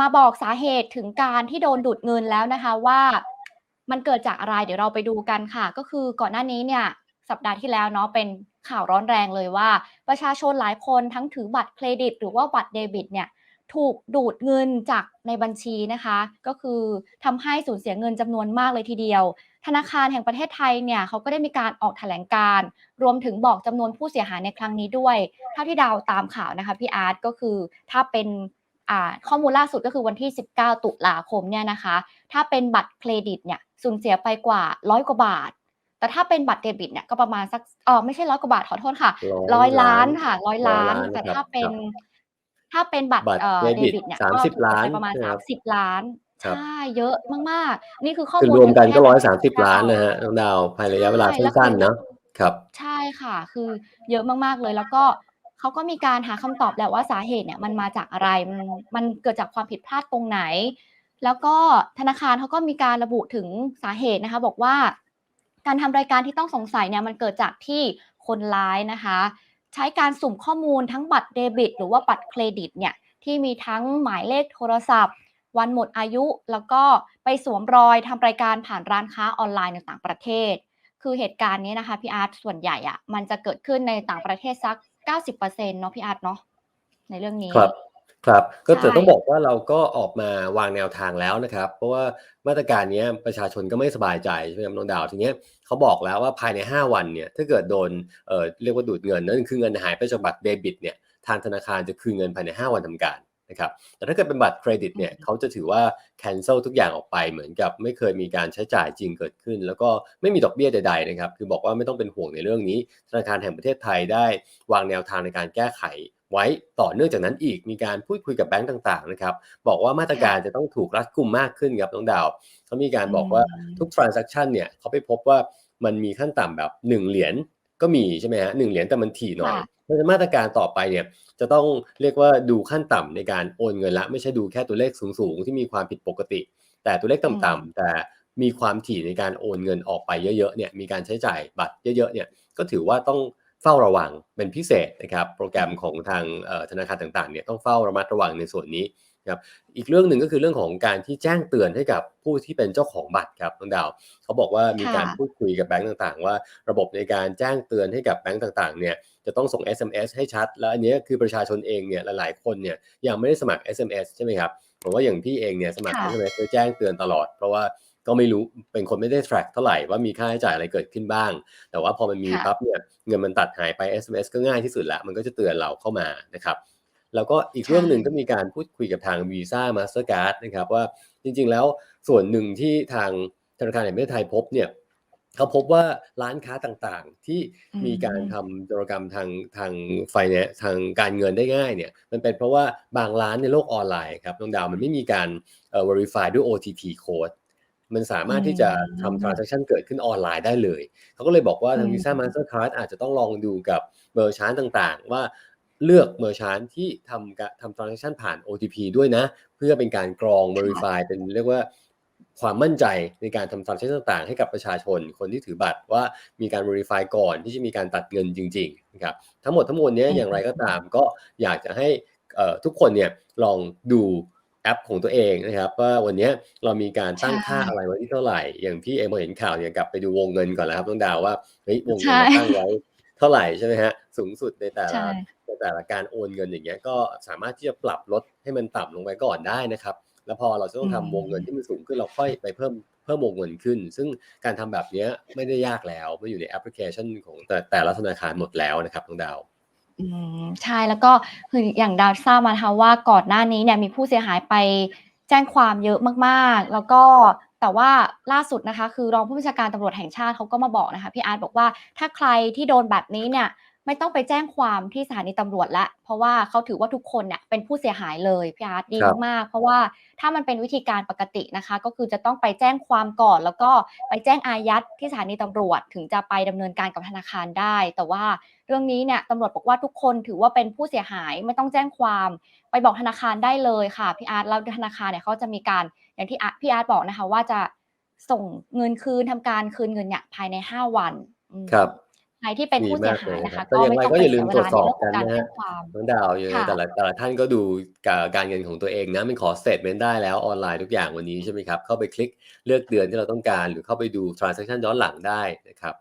มาบอกสาเหตุถึงการที่โดนดูดเงินแล้วนะคะว่ามันเกิดจากอะไรเดี๋ยวเราไปดูกันค่ะ ก็คือก่อนหน้านี้เนี่ยสัปดาห์ที่แล้วเนาะเป็นข่าวร้อนแรงเลยว่า ประชาชนหลายคนทั้งถือบัตรเครดิต หรือว่าบัตรเดบิตเนี่ยถูกดูดเงินจากในบัญชีนะคะ ก็คือทำให้สูญเสียเงินจำนวนมากเลยทีเดียว ธนาคารแห่งประเทศไทยเนี่ยเขาก็ได้มีการออกแถลงการ์รวมถึงบอกจำนวนผู้เสียหายในครั้งนี้ด้วยเท่าที่ดาวตามข่าวนะคะพี่อาร์ตก็คือถ้าเป็น ข้อมูลล่าสุดก็คือวันที่ 19 ตุลาคมเนี่ยนะคะ ถ้าเป็นบัตรเครดิตเนี่ยสูญเสียไปกว่าร้อยกว่าบาท แต่ถ้าเป็นบัตรเดบิตเนี่ยก็ประมาณสักเออไม่ใช่ร้อยกว่าบาทขอโทษค่ะร้ร้ออยยล้าล้านนค่ะร้อยร้อยล้านล้าน แต่ครับถ้าเป็นครับถ้าเป็นบัตรบัตรเอ่อเครเดดิตบิตเนี่ยสามก็สิบถูกล้าไปนประมาณใช่ไหมครับ30ล้านครับใช่เยอะมากๆ นี่คือข้อคือมูลรวมกันก็จากร้อยประเทศสามสิบไทยล้านเรนะฮะน้องดาวภายในระยะเวลาใช่แล้วสั้นคือๆเนาะครับ ใช่ค่ะ คือเยอะมากๆเลยแล้วก็ เขาก็มีการหาคำตอบแหละว่าสาเหตุเนี่ยมันมาจากอะไรมันมันเกิดจากความผิดพลาดตรงไหน แล้วก็ธนาคารเขาก็มีการระบุถึงสาเหตุนะคะ บอกว่า การทำรายการที่ต้องสงสัยเนี่ยมันเกิดจากที่คนร้ายนะคะ ใช้การสุ่มข้อมูลทั้งบัตรเดบิต หรือว่าบัตรเครดิตเนี่ยที่มีทั้งหมายเลขโทรศัพท์ วันหมดอายุ แล้วก็ไปสวมรอยทำรายการผ่านร้านค้าออนไลน์ในต่างประเทศ คือเหตุการณ์นี้นะคะพี่อาร์ตส่วนใหญ่อะมันจะเกิดขึ้นในต่างประเทศสัก 90%เนาะพี่อาร์ตเนาะในเรื่องนี้ครับครับก็แต่ใช่ต้องบอกว่าเราก็ออกมาวางแนวทางแล้วนะครับ เพราะว่ามาตรการเนี้ยประชาชนก็ไม่สบายใจใช่ไหมครับน้องดาวทีเนี้ยเขาบอกแล้วว่าภายใน 5 วันเนี่ยถ้าเกิดโดนเอ่อเรียกว่าดูดเงินนั่นคือเงินหายไปจากบัตรเดบิตเนี่ยทางธนาคารจะคืนเงินภายใน 5 วันทำการ นะครับแต่ถ้าเกิดเป็นบัตรเครดิตเนี่ยเขาจะถือว่า cancel ทุกอย่างออกไปเหมือนกับไม่เคยมีการใช้จ่ายจริงเกิดขึ้น แล้วก็ไม่มีดอกเบี้ยใดๆนะครับคือบอกว่าไม่ต้องเป็นห่วงในเรื่องนี้ ธนาคารแห่งประเทศไทยได้วางแนวทางในการแก้ไขไว้ต่อเนื่องจากนั้นอีกมีการพูดคุยกับแบงก์ต่างๆนะครับบอกว่ามาตรการจะต้องถูกรัดกุมมากขึ้นครับน้องดาวเขามีการบอกว่าอืมทุก transaction เนี่ยเขาไปพบว่ามันมีขั้นต่ำแบบ 1 เหรียญก็มีใช่ไหมฮะหนึ่งเหรียญแต่มันถี่หน่อยค่ะเพ ราะฉะนั้นมาตรการต่อไปเนี่ยจะต้องเรียกว่าดูขั้นต่ำในการโอนเงินละ ไม่ใช่ดูแค่ตัวเลขสูงๆ ที่มีความผิดปกติ แต่ตัวเลขต่ำๆแต่มีความถี่ในการโอนเงินออกไปเยอะๆเนี่ยมีการใช้จ่ายบัตรเยอะๆเนี่ยก็ถือว่าต้องเฝ้าระวังเป็นพิเศษนะครับ โปรแกรมของทางธนาคารต่างๆเนี่ยต้องเฝ้าระมัดระวังในส่วนนี้ ครับอีกเรื่องหนึ่งก็คือเรื่องของการที่แจ้งเตือนให้กับผู้ที่เป็นเจ้าของบัตรครับน้องดาวเขาบอกว่ามีการค่ะพูดคุยกับแบงก์ต่างๆ ว่าระบบในการแจ้งเตือนให้กับแบงก์ต่างๆเนี่ยจะต้องส่ง SMS ให้ชัด แล้วอันเนี้ยคือประชาชนเองเนี่ยหลายๆคนเนี่ยยังไม่ได้สมัคร SMS ใช่ไหมครับผมว่าอย่างพี่เองเนี่ยสมัครค่ะ SMS เพื่อแจ้งเตือนตลอด เพราะว่าก็ไม่รู้เป็นคนไม่ได้ track เท่าไหร่ว่ามีค่าใช้จ่ายอะไรเกิดขึ้นบ้าง แต่ว่าพอมันมีค่ะปั๊บเนี่ยเงินมันตัดหายไป SMS ก็ง่ายที่สุดละมันก็จะเตือนเราเข้ามานะครับ แล้วก็อีกเรื่องหนึ่งก็มีการพูดคุยกับทาง Visa Mastercard นะครับว่าจริงๆแล้วส่วนหนึ่งที่ทางธนาคารแห่งประเทศไทยพบเนี่ยเขาพบว่าร้านค้าต่างๆ ที่มีการทำธุรกรรมทางทางไฟแนนทางการเงินได้ง่ายเนี่ยมันเป็นเพราะว่าบางร้านในโลกออนไลน์ครับน้องดาวมันไม่มีการเอ่อ verify ด้วย OTP code มันสามารถที่จะอืมทำ transaction เกิดขึ้นออนไลน์ได้เลย เขาก็เลยบอกว่าทางอืม Visa Mastercard อาจจะต้องลองดูกับเมอร์ชานต่างๆ ว่า เลือกเมอร์ชานที่ทำกะทำ transaction ผ่าน OTP ด้วยนะ เพื่อเป็นการกรอง verify เป็นเรียกว่าความมั่นใจในการทำ transaction ต่างๆ ให้กับประชาชนคนที่ถือบัตรว่ามีการ verify ก่อนที่จะมีการตัดเงินจริงๆนะครับทั้งหมดทั้งมวลเนี้ยอืมอย่างไรก็ตามก็อยากจะให้เอ่อทุกคนเนี่ยลองดูแอปของตัวเองนะครับว่าวันเนี้ยเรามีการตั้งค่าใช่อะไรไว้ที่เท่าไหร่ อย่างพี่เองพอเห็นข่าวเนี่ยกลับไปดูวงเงินก่อนแล้วครับน้องดาวว่าเฮ้ยวงเงินใช่เราตั้งไว้เท่าไหร่ใช่ไหมฮะสูงสุดในแต่ละใช่ใน แต่ละการโอนเงินอย่างเงี้ยก็สามารถที่จะปรับลดให้มันต่ำลงไปก่อนได้นะครับ แล้วพอเราจะต้องอืมทำวงเงินที่มันสูงขึ้นเราค่อยไปเพิ่มเพิ่มวงเงินขึ้น ซึ่งการทำแบบเนี้ยไม่ได้ยากแล้วมันอยู่ในแอปพลิเคชันของแต่แต่ละธนาคารหมดแล้วนะครับน้องดาวอืมใช่แล้วก็คืออย่างดาวทราบมานะคะว่าก่อนหน้านี้เนี่ยมีผู้เสียหายไปแจ้งความเยอะมากๆ แล้วก็แต่ว่าล่าสุดนะคะ คือรองผู้บัญชาการตำรวจแห่งชาติเขาก็มาบอกนะคะพี่อาร์ตบอกว่าถ้าใครที่โดนแบบนี้เนี่ย ไม่ต้องไปแจ้งความที่สถานีตำรวจละ เพราะว่าเขาถือว่าทุกคนเนี่ยเป็นผู้เสียหายเลยพี่อาร์ตดีครับมากๆเพราะว่าถ้ามันเป็นวิธีการปกตินะคะ ก็คือจะต้องไปแจ้งความก่อน แล้วก็ไปแจ้งอายัดที่สถานีตำรวจถึงจะไปดำเนินการกับธนาคารได้ แต่ว่าเรื่องนี้เนี่ยตำรวจบอกว่าทุกคนถือว่าเป็นผู้เสียหายไม่ต้องแจ้งความ ไปบอกธนาคารได้เลยค่ะพี่อาร์ตแล้วธนาคารเนี่ยเขาจะมีการอย่างที่อาร์ตพี่อาร์ตบอกนะคะว่าจะส่งเงินคืนทำการคืนเงินเนี่ยภายใน 5 วันอืมครับ ใครที่เป็นดีผู้เสีมายกหาเลยยนะครัคะบแต่ก็อย่างไม่ไรต้องก็ไปอย่าลืเสียมเวตรวลาจในสอบเรื่องขกัอนงการนะแจ้ฮะงความน้องดาวยังไงค่ะแต่ละแต่ละท่านก็ดูกาการเงินของตัวเองนะมันขอสเตตเมนต์ได้แล้วออนไลน์ทุกอย่างวันนี้ใช่ไหมครับเข้าไปคลิกเลือกเดือนที่เราต้องการ หรือเข้าไปดู transaction ย้อนหลังได้นะครับ